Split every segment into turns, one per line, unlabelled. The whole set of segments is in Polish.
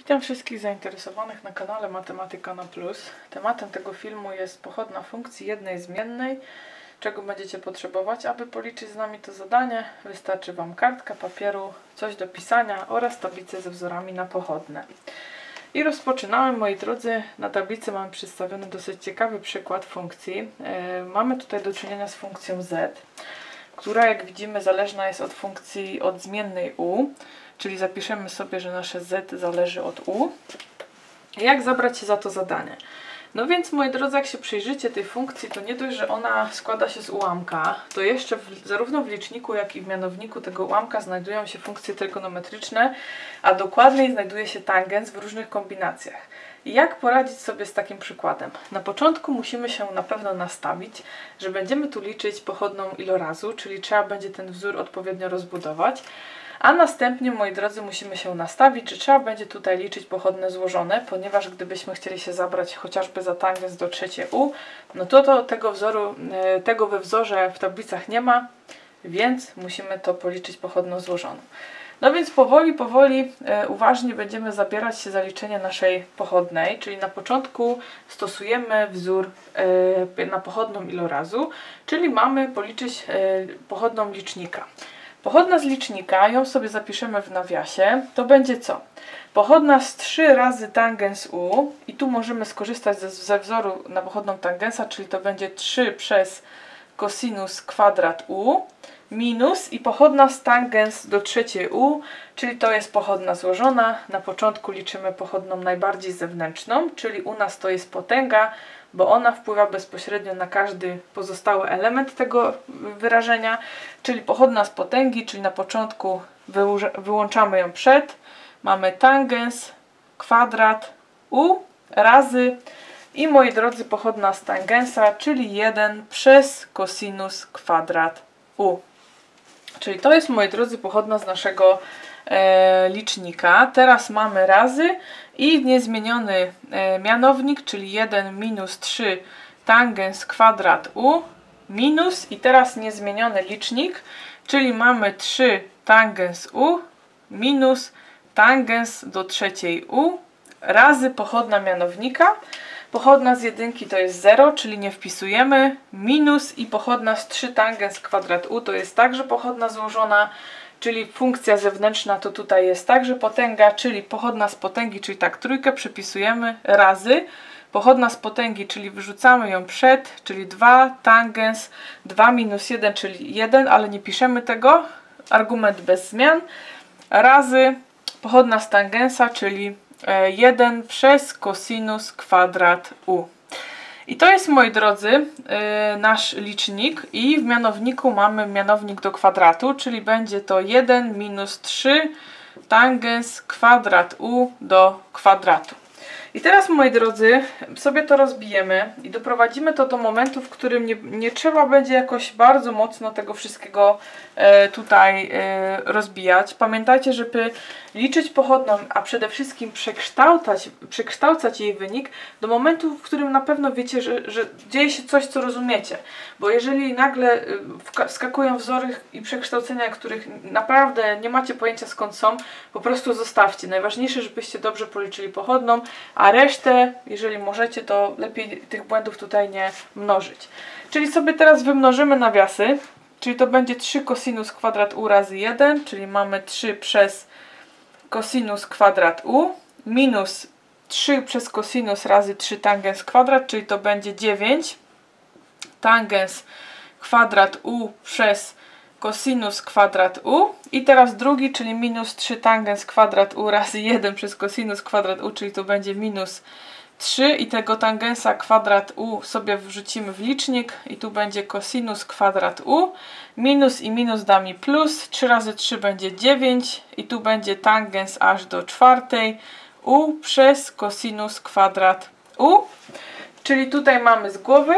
Witam wszystkich zainteresowanych na kanale Matematyka na Plus. Tematem tego filmu jest pochodna funkcji jednej zmiennej. Czego będziecie potrzebować, aby policzyć z nami to zadanie? Wystarczy Wam kartka papieru, coś do pisania oraz tablicę ze wzorami na pochodne. I rozpoczynamy, moi drodzy. Na tablicy mamy przedstawiony dosyć ciekawy przykład funkcji. Yy, mamy tutaj do czynienia z funkcją z, która jak widzimy zależna jest od funkcji od zmiennej u, czyli zapiszemy sobie, że nasze z zależy od u. Jak zabrać się za to zadanie? No więc moi drodzy, jak się przyjrzycie tej funkcji, to nie dość, że ona składa się z ułamka, to jeszcze w, zarówno w liczniku, jak i w mianowniku tego ułamka znajdują się funkcje trygonometryczne, a dokładniej znajduje się tangens w różnych kombinacjach. I jak poradzić sobie z takim przykładem? Na początku musimy się na pewno nastawić, że będziemy tu liczyć pochodną ilorazu, czyli trzeba będzie ten wzór odpowiednio rozbudować. A następnie, moi drodzy, musimy się nastawić, że trzeba będzie tutaj liczyć pochodne złożone, ponieważ gdybyśmy chcieli się zabrać chociażby za tangens do trzecie U, no to, to tego wzoru, e, tego we wzorze w tablicach nie ma, więc musimy to policzyć pochodną złożoną. No więc powoli, powoli, e, uważnie będziemy zabierać się za liczenie naszej pochodnej, czyli na początku stosujemy wzór e, na pochodną ilorazu, czyli mamy policzyć pochodną licznika. Pochodna z licznika, ją sobie zapiszemy w nawiasie, to będzie co? Pochodna z 3 razy tangens u i tu możemy skorzystać ze, ze wzoru na pochodną tangensa, czyli to będzie 3 przez cosinus kwadrat u minus i pochodna z tangens do trzeciej u, czyli to jest pochodna złożona. Na początku liczymy pochodną najbardziej zewnętrzną, czyli u nas to jest potęga, bo ona wpływa bezpośrednio na każdy pozostały element tego wyrażenia, czyli pochodna z potęgi, czyli na początku wyłączamy ją przed, mamy tangens, kwadrat u razy i moi drodzy pochodna z tangensa, czyli 1 przez cosinus kwadrat u. Czyli to jest, moi drodzy, pochodna z naszego e, licznika. Teraz mamy razy i niezmieniony e, mianownik, czyli 1 minus 3 tangens kwadrat u minus i teraz niezmieniony licznik, czyli mamy 3 tangens u minus tangens do trzeciej u razy pochodna mianownika. Pochodna z jedynki to jest 0, czyli nie wpisujemy. Minus i pochodna z 3 tangens kwadrat u to jest także pochodna złożona, czyli funkcja zewnętrzna to tutaj jest także potęga, czyli pochodna z potęgi, czyli tak trójkę przypisujemy razy. Pochodna z potęgi, czyli wyrzucamy ją przed, czyli 2 tangens, 2 minus 1, czyli 1, ale nie piszemy tego. Argument bez zmian. Razy pochodna z tangensa, czyli 1 e, przez cosinus kwadrat u. I to jest, moi drodzy, e, nasz licznik i w mianowniku mamy mianownik do kwadratu, czyli będzie to 1 minus 3 tangens kwadrat u do kwadratu. I teraz, moi drodzy, sobie to rozbijemy i doprowadzimy to do momentu, w którym nie, nie trzeba będzie jakoś bardzo mocno tego wszystkiego e, tutaj e, rozbijać. Pamiętajcie, żeby liczyć pochodną, a przede wszystkim przekształcać, przekształcać jej wynik do momentu, w którym na pewno wiecie, że, że dzieje się coś, co rozumiecie. Bo jeżeli nagle e, wskakują wzory i przekształcenia, których naprawdę nie macie pojęcia skąd są, po prostu zostawcie. Najważniejsze, żebyście dobrze policzyli pochodną, a resztę, jeżeli możecie, to lepiej tych błędów tutaj nie mnożyć. Czyli sobie teraz wymnożymy nawiasy, czyli to będzie 3 cosinus kwadrat u razy 1, czyli mamy 3 przez cosinus kwadrat u minus 3 przez cosinus razy 3 tangens kwadrat, czyli to będzie 9 tangens kwadrat u przez cosinus kwadrat u. I teraz drugi, czyli minus 3 tangens kwadrat u razy 1 przez cosinus kwadrat u, czyli to będzie minus 3 i tego tangensa kwadrat u sobie wrzucimy w licznik i tu będzie cosinus kwadrat u. Minus i minus da mi plus. 3 razy 3 będzie 9 i tu będzie tangens aż do czwartej u przez cosinus kwadrat u. Czyli tutaj mamy z głowy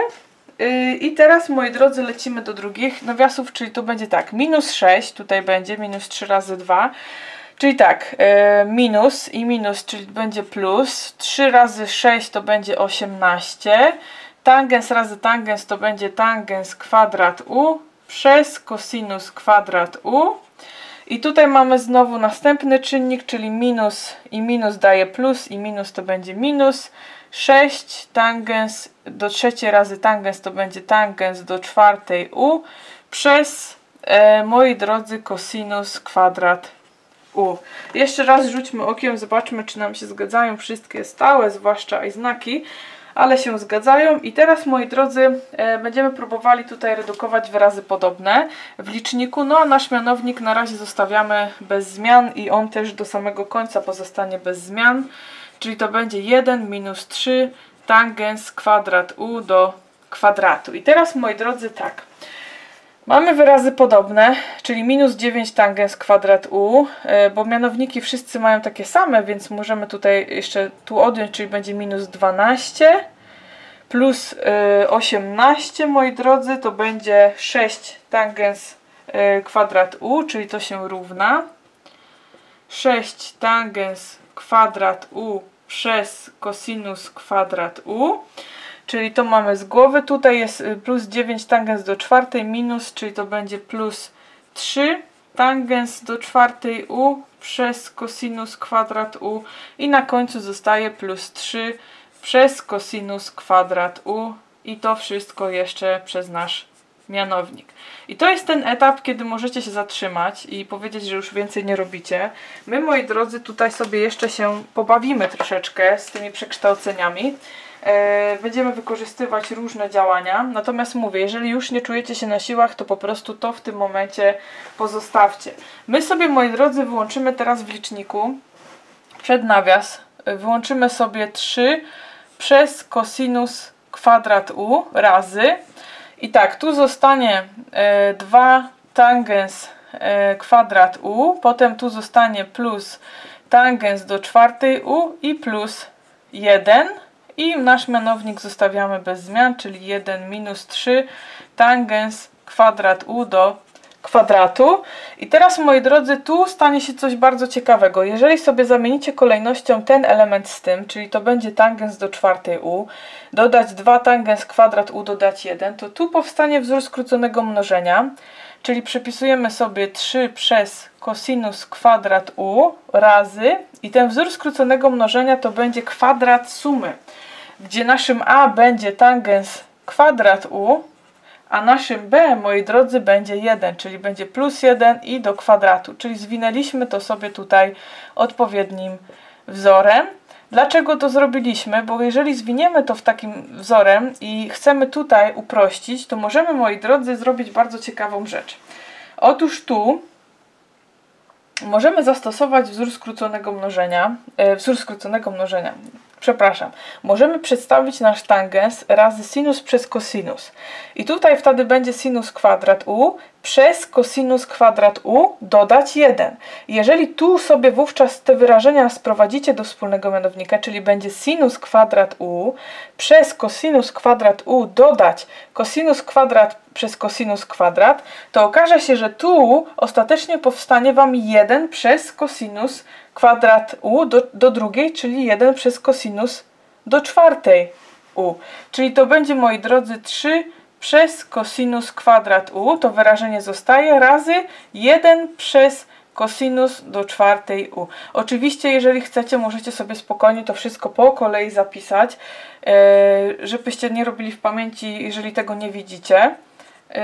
I teraz, moi drodzy, lecimy do drugich nawiasów, czyli to będzie tak, minus 6, tutaj będzie minus 3 razy 2, czyli tak, yy, minus i minus, czyli będzie plus, 3 razy 6 to będzie 18, tangens razy tangens to będzie tangens kwadrat u przez cosinus kwadrat u I tutaj mamy znowu następny czynnik, czyli minus i minus daje plus i minus to będzie minus. 6 tangens do trzeciej razy tangens to będzie tangens do czwartej u przez, e, moi drodzy, kosinus kwadrat u. Jeszcze raz rzućmy okiem, zobaczmy czy nam się zgadzają wszystkie stałe, zwłaszcza i znaki ale się zgadzają. I teraz, moi drodzy, e, będziemy próbowali tutaj redukować wyrazy podobne w liczniku. No a nasz mianownik na razie zostawiamy bez zmian i on też do samego końca pozostanie bez zmian. Czyli to będzie 1 minus 3 tangens kwadrat u do kwadratu. I teraz, moi drodzy, tak. Mamy wyrazy podobne, czyli minus 9 tangens kwadrat u, e, bo mianowniki wszyscy mają takie same, więc możemy tutaj jeszcze tu odjąć, czyli będzie minus 12 plus 18, e, moi drodzy, to będzie 6 tangens e, kwadrat u, czyli to się równa. 6 tangens kwadrat u przez kosinus kwadrat u. Czyli to mamy z głowy. Tutaj jest y, plus 9 tangens do czwartej minus, czyli to będzie plus 3 tangens do czwartej u przez kosinus kwadrat u i na końcu zostaje plus 3 przez kosinus kwadrat u i to wszystko jeszcze przez nasz mianownik. I to jest ten etap, kiedy możecie się zatrzymać i powiedzieć, że już więcej nie robicie. My, moi drodzy, tutaj sobie jeszcze się pobawimy troszeczkę z tymi przekształceniami. E, będziemy wykorzystywać różne działania. Natomiast mówię, jeżeli już nie czujecie się na siłach, to po prostu to w tym momencie pozostawcie. My sobie, moi drodzy, wyłączymy teraz w liczniku przed nawias. Wyłączymy sobie 3 przez kosinus kwadrat u razy. I tak, tu zostanie 2 e, tangens e, kwadrat u, potem tu zostanie plus tangens do czwartej u i plus 1 i nasz mianownik zostawiamy bez zmian, czyli 1 minus 3 tangens kwadrat u do kwadratu. I teraz, moi drodzy, tu stanie się coś bardzo ciekawego. Jeżeli sobie zamienicie kolejnością ten element z tym, czyli to będzie tangens do czwartej u, dodać 2 tangens kwadrat u, dodać 1, to tu powstanie wzór skróconego mnożenia, czyli przepisujemy sobie 3 przez kosinus kwadrat u razy i ten wzór skróconego mnożenia to będzie kwadrat sumy gdzie naszym a będzie tangens kwadrat u, a naszym b, moi drodzy, będzie 1, czyli będzie plus 1 i do kwadratu, czyli zwinęliśmy to sobie tutaj odpowiednim wzorem. Dlaczego to zrobiliśmy? Bo jeżeli zwiniemy to w takim wzorem i chcemy tutaj uprościć, to możemy, moi drodzy, zrobić bardzo ciekawą rzecz. Otóż tu możemy zastosować wzór skróconego mnożenia, e, wzór skróconego mnożenia, przepraszam, możemy przedstawić nasz tangens razy sinus przez cosinus. I tutaj wtedy będzie sinus kwadrat u przez cosinus kwadrat u dodać 1. Jeżeli tu sobie wówczas te wyrażenia sprowadzicie do wspólnego mianownika, czyli będzie sinus kwadrat u przez cosinus kwadrat u dodać cosinus kwadrat przez cosinus kwadrat, to okaże się, że tu ostatecznie powstanie Wam 1 przez cosinus kwadrat u do, do drugiej, czyli 1 przez cosinus do czwartej u. Czyli to będzie, moi drodzy, 3 przez cosinus kwadrat u, to wyrażenie zostaje, razy 1 przez cosinus do czwartej u. Oczywiście, jeżeli chcecie, możecie sobie spokojnie to wszystko po kolei zapisać, yy, żebyście nie robili w pamięci, jeżeli tego nie widzicie. Yy,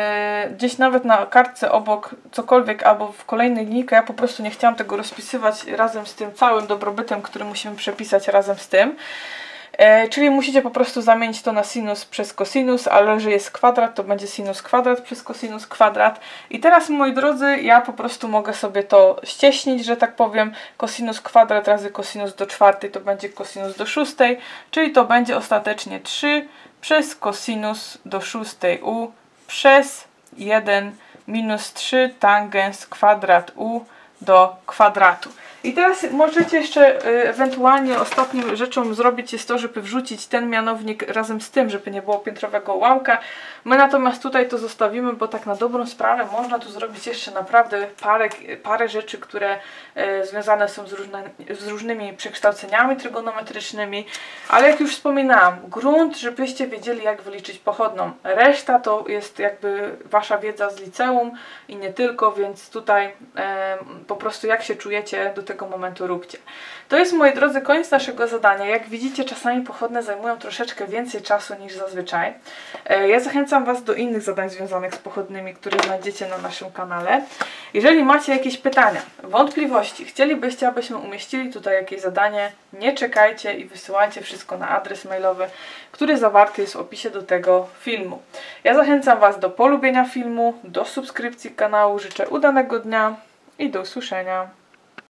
gdzieś nawet na kartce obok cokolwiek albo w kolejnej linijce, ja po prostu nie chciałam tego rozpisywać razem z tym całym dobrobytem, który musimy przepisać razem z tym. E, czyli musicie po prostu zamienić to na sinus przez cosinus, ale że jest kwadrat, to będzie sinus kwadrat przez cosinus kwadrat. I teraz, moi drodzy, ja po prostu mogę sobie to ścieśnić, że tak powiem. Cosinus kwadrat razy cosinus do czwartej to będzie cosinus do szóstej, czyli to będzie ostatecznie 3 przez cosinus do szóstej u przez 1 minus 3 tangens kwadrat u do kwadratu. I teraz możecie jeszcze y, ewentualnie ostatnią rzeczą zrobić jest to, żeby wrzucić ten mianownik razem z tym, żeby nie było piętrowego ułamka. My natomiast tutaj to zostawimy, bo tak na dobrą sprawę można tu zrobić jeszcze naprawdę parę, parę rzeczy, które e, związane są z, różne, z różnymi przekształceniami trygonometrycznymi. Ale jak już wspominałam, grunt, żebyście wiedzieli jak wyliczyć pochodną. Reszta to jest jakby wasza wiedza z liceum i nie tylko, więc tutaj po prostu jak się czujecie do tego momentu róbcie. To jest, moi drodzy, koniec naszego zadania. Jak widzicie, czasami pochodne zajmują troszeczkę więcej czasu niż zazwyczaj. E, Ja zachęcam Was do innych zadań związanych z pochodnymi, które znajdziecie na naszym kanale. Jeżeli macie jakieś pytania, wątpliwości, chcielibyście, abyśmy umieścili tutaj jakieś zadanie, nie czekajcie i wysyłajcie wszystko na adres mailowy, który zawarty jest w opisie do tego filmu. Ja zachęcam Was do polubienia filmu, do subskrypcji kanału, życzę udanego dnia i do usłyszenia.